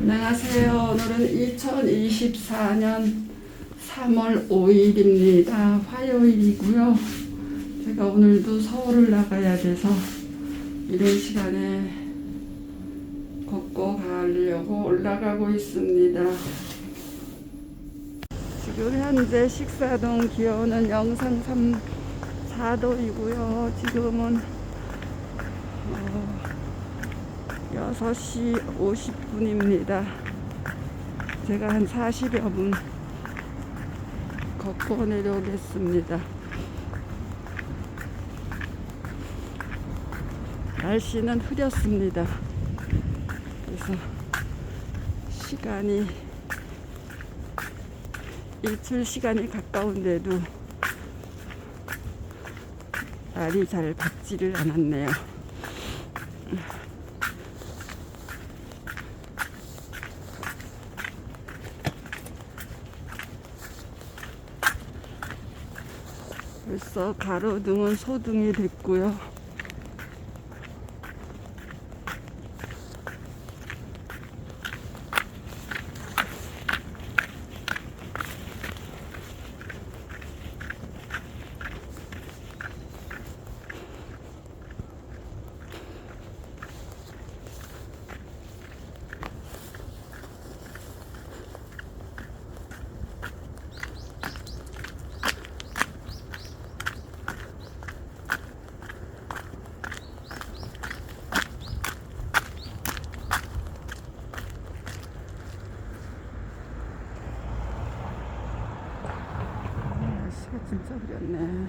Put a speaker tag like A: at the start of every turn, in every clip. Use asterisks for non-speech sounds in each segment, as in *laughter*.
A: 안녕하세요. 오늘은 2024년 3월 5일입니다. 화요일이고요. 제가 오늘도 서울을 나가야 돼서 이런 시간에 걷고 가려고 올라가고 있습니다. 지금 현재 식사동 기온은 영상 3, 4도이고요. 지금은 어, 6시 50분입니다. 제가 한 40여 분 걷고 내려오겠습니다. 날씨는 흐렸습니다. 그래서 시간이 일출 시간이 가까운데도 날이 잘 밝지를 않았네요. 가로등은 소등이 됐고요. 날씨가 진짜 흐렸네.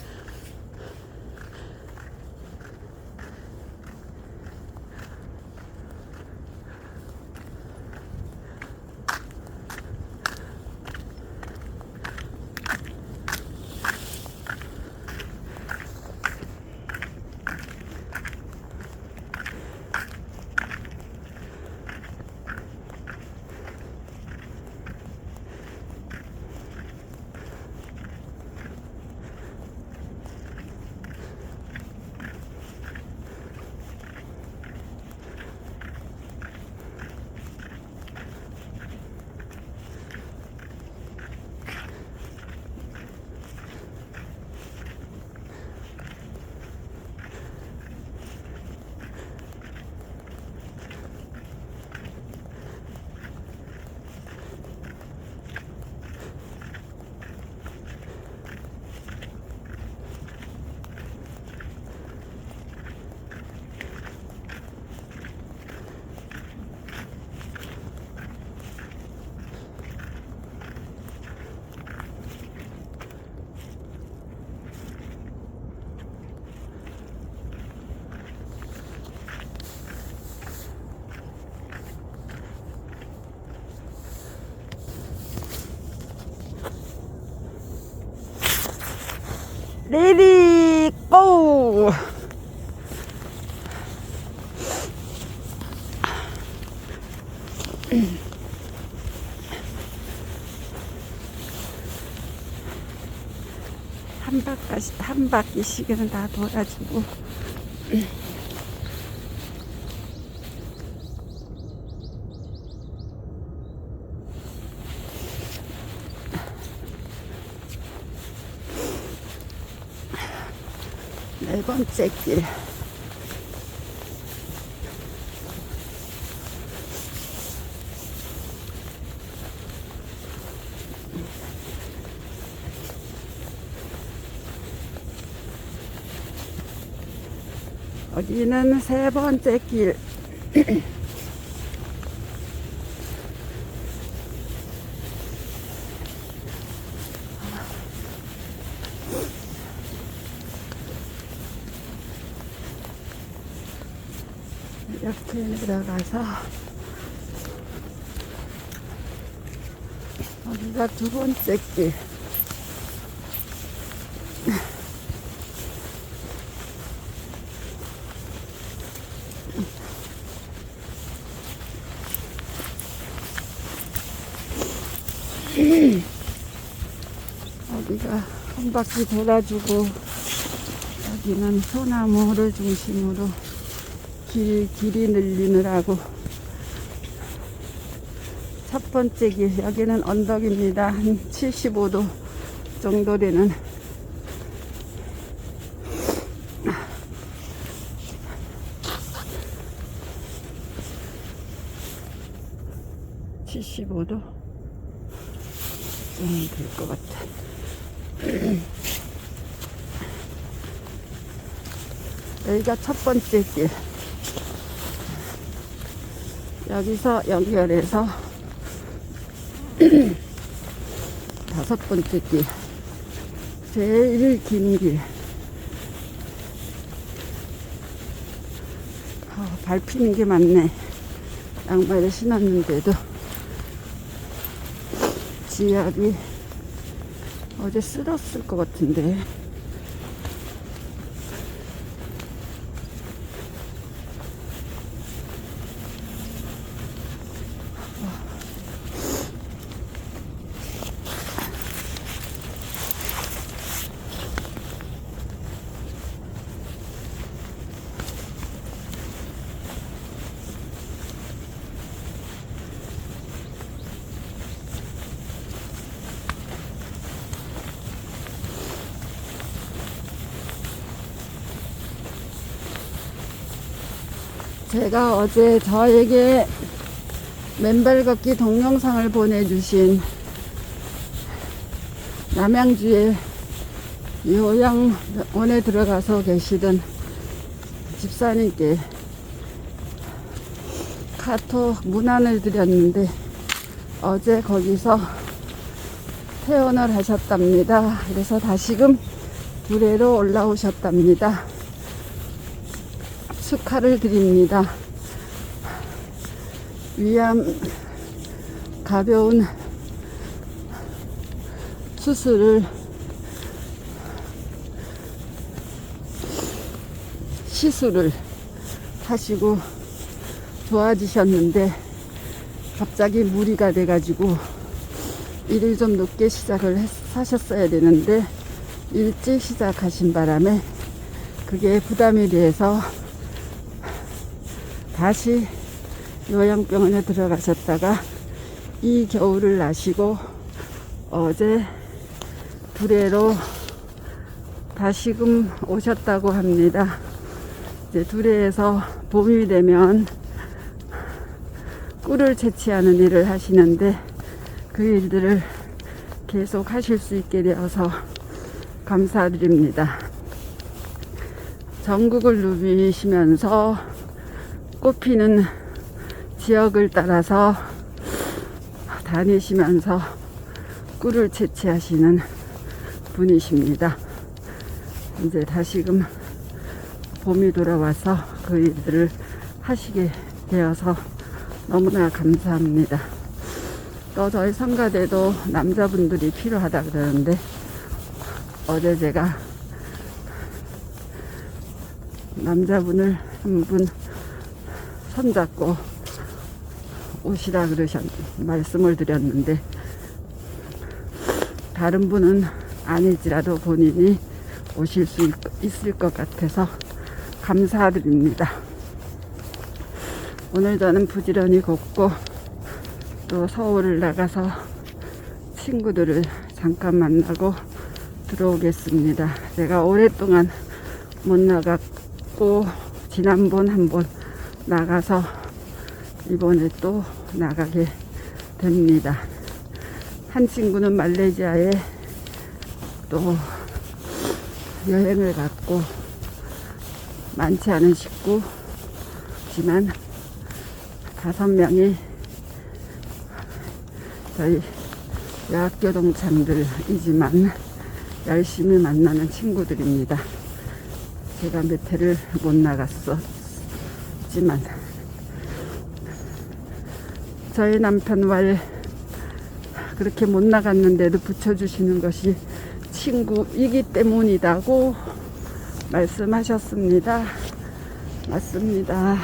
A: 레디 고! 한 바퀴 한 바퀴씩은 다 돌아주고 네 번째 길. 여기는 세 번째 길 *clears throat* 내려가서 여기가 두 번째 길. 여기가 한 바퀴 돌아주고 여기는 소나무를 중심으로 길, 길이 늘리느라고. 첫 번째 길 여기는 언덕입니다. 한 75도 정도 되는. (75도) 좀될것 같아. *clears throat* 여기가 첫 번째 길 여기서 연결해서 *clears throat* 다섯 번째 길 제일 긴 길. 아, 밟히는 게 많네. 양말을 신었는데도 지압이 어제 쓸었을 것 같은데. 제가 어제 저에게 맨발 걷기 동영상을 보내주신 남양주의 요양원에 들어가서 계시던 집사님께 카톡 문안을 드렸는데 어제 거기서 퇴원을 하셨답니다. 그래서 다시금 구례로 올라오셨답니다. 축하를 드립니다. 위암 가벼운 수술을 시술을 하시고 좋아지셨는데 갑자기 무리가 돼가지고 일을 좀 늦게 시작을 했, 하셨어야 되는데 일찍 시작하신 바람에 그게 부담이 돼서 다시 요양병원에 들어가셨다가 이 겨울을 나시고 어제 두레로 다시금 오셨다고 합니다. 이제 두레에서 봄이 되면 꿀을 채취하는 일을 하시는데 그 일들을 계속 하실 수 있게 되어서 감사드립니다. 전국을 누비시면서 꽃피는 지역을 따라서 다니시면서 꿀을 채취하시는 분이십니다. 이제 다시금 봄이 돌아와서 그 일들을 하시게 되어서 너무나 감사합니다. 또 저희 성가대도 남자분들이 필요하다 그러는데 어제 제가 남자분을 한분 손잡고 오시라 그러셨 말씀을 드렸는데 다른 분은 아닐지라도 본인이 오실 수 있, 있을 것 같아서 감사드립니다. 오늘 저는 부지런히 걷고 또 서울을 나가서 친구들을 잠깐 만나고 들어오겠습니다. 제가 오랫동안 못 나갔고 지난번 한번 나가서 이번에 또 나가게 됩니다. 한 친구는 말레이시아에 또 여행을 갔고 많지 않은 식구지만 다섯 명이 저희 여학교 동창들이지만 열심히 만나는 친구들입니다. 제가 몇 해를 못 나갔 었지만 저희 남편 말 그렇게 못 나갔는데도 붙여주시는 것이 친구이기 때문이라고 말씀하셨습니다. 맞습니다.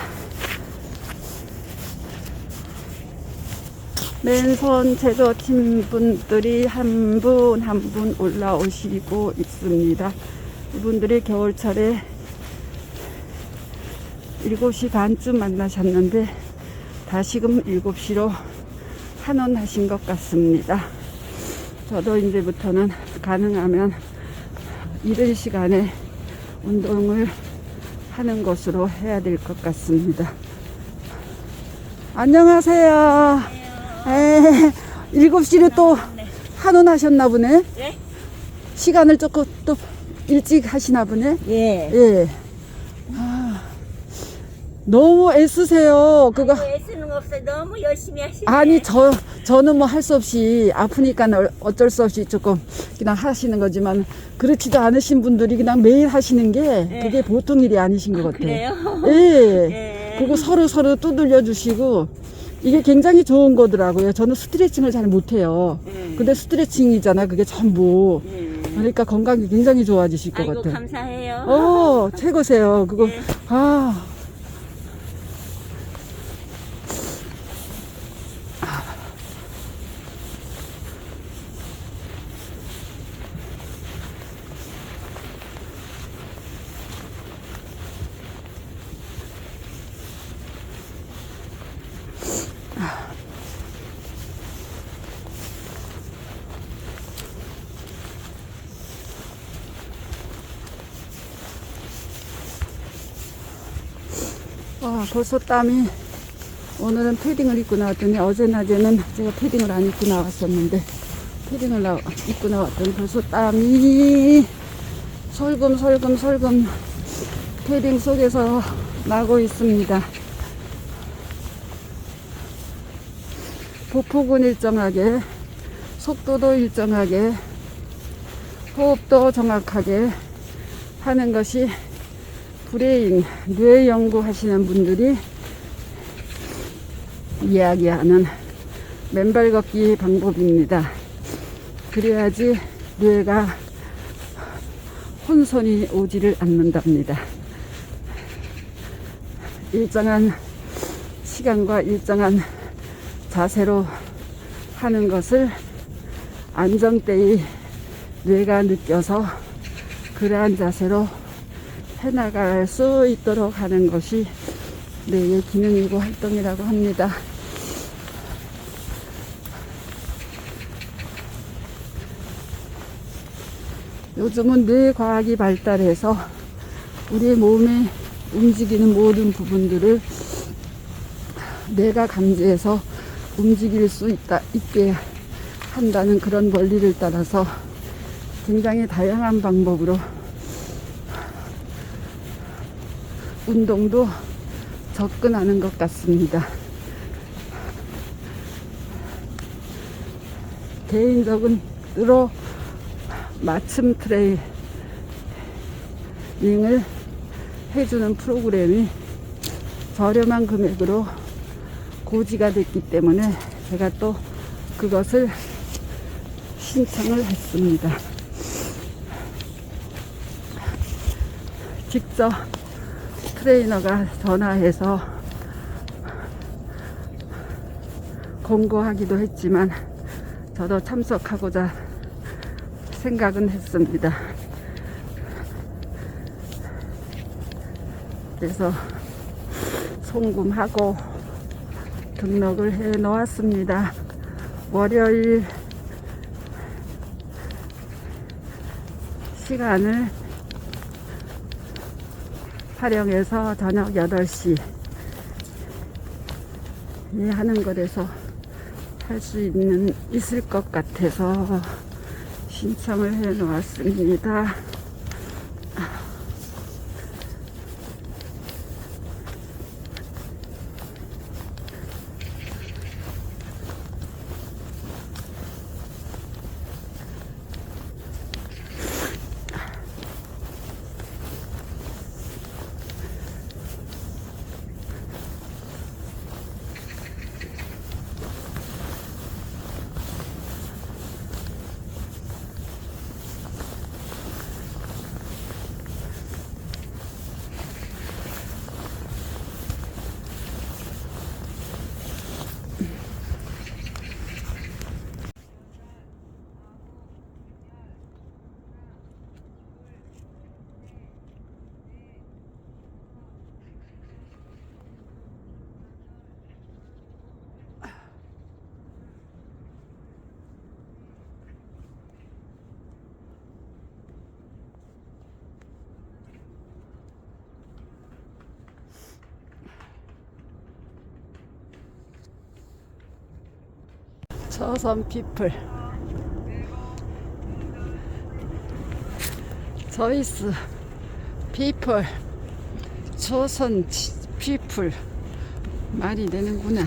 A: 맨손 제조팀 분들이 한 분 한 분 올라오시고 있습니다. 이분들이 겨울철에 7시 반쯤 만나셨는데 다시금 7시로 한원하신 것 같습니다. 저도 이제부터는 가능하면 이른 시간에 운동을 하는 것으로 해야 될 것 같습니다. 안녕하세요. 에, 7시로 또 한원하셨나 보네.
B: 네?
A: 시간을 조금 또 일찍 하시나 보네.
B: 예.
A: 예. 아, 너무 애쓰세요. 그거.
B: 아이고, 애쓰는 거 없어요. 너무 열심히 하시네.
A: 아니 저 저는 뭐 할 수 없이 아프니까 어쩔 수 없이 조금 그냥 하시는 거지만 그렇지도 않으신 분들이 그냥 매일 하시는 게 그게 보통 일이 아니신 것 같아요.
B: 그래요?
A: 예.
B: 예. *laughs*
A: 그거 서로 서로 두들려 주시고 이게 굉장히 좋은 거더라고요. 저는 스트레칭을 잘 못해요.
B: 음.
A: 근데 스트레칭이잖아. 그게 전부.
B: 음.
A: 그러니까 건강이 굉장히 좋아지실 것
B: 아이고
A: 같아요.
B: 감사해요.
A: 어, 최고세요. 그거,
B: 네.
A: 아. 벌써 땀이 오늘은 패딩을 입고 나왔더니 어제 낮에는 제가 패딩을 안 입고 나왔었는데 패딩을 나, 입고 나왔더니 벌써 땀이 솔금솔금 솔금 패딩 속에서 나고 있습니다. 보폭은 일정하게 속도도 일정하게 호흡도 정확하게 하는 것이 브레인, 뇌 연구하시는 분들이 이야기하는 맨발 걷기 방법입니다. 그래야지 뇌가 혼선이 오지를 않는답니다. 일정한 시간과 일정한 자세로 하는 것을 안정때의 뇌가 느껴서 그러한 자세로 해나갈 수 있도록 하는 것이 뇌의 기능이고 활동이라고 합니다. 요즘은 뇌과학이 발달해서 우리 몸에 움직이는 모든 부분들을 뇌가 감지해서 움직일 수 있다, 있게 한다는 그런 원리를 따라서 굉장히 다양한 방법으로 운동도 접근하는 것 같습니다. 개인적으로 맞춤 트레이닝을 해주는 프로그램이 저렴한 금액으로 고지가 됐기 때문에 제가 또 그것을 신청을 했습니다. 직접 디자이너가 전화해서 공고하기도 했지만 저도 참석하고자 생각은 했습니다. 그래서 송금하고 등록을 해 놓았습니다. 월요일 시간을 활용해서 저녁 8시 에 하는 거라서 할 수 있는 있을 것 같아서 신청을 해 놓았습니다. 조선 피플. 조이스 피플. 조선 피플. 말이 되는구나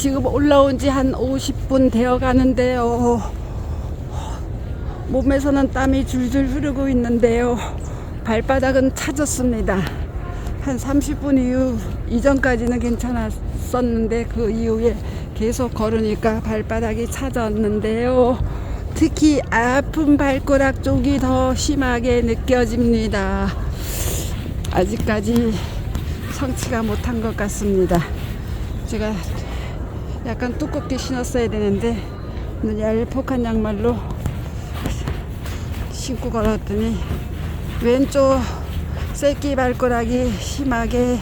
A: 지금 올라온 지 한 50분 되어 가는데요. 몸에서는 땀이 줄줄 흐르고 있는데요. 발바닥은 차졌습니다. 한 30분 이후 이전까지는 괜찮았었는데 그 이후에 계속 걸으니까 발바닥이 차졌는데요. 특히 아픈 발가락 쪽이 더 심하게 느껴집니다. 아직까지 성취가 못한 것 같습니다. 제가 약간 두껍게 신었어야 되는데 오늘 얄폭한 양말로 신고 걸었더니 왼쪽 새끼 발가락이 심하게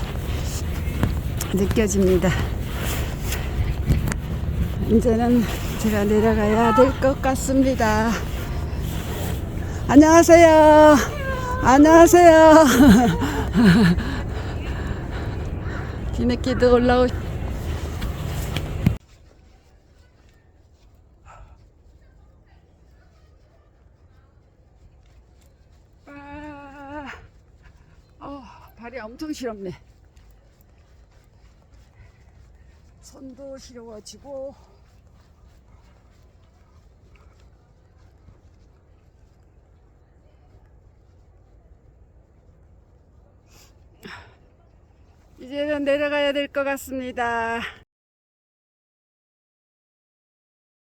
A: 느껴집니다. 이제는 제가 내려가야 될 것 같습니다. 안녕하세요. 안녕하세요. *laughs* 뒤늦게도 올라오. 아, 어, 발이 엄청 시렵네. 손도 시려워지고. 이제는 내려가야 될 것 같습니다.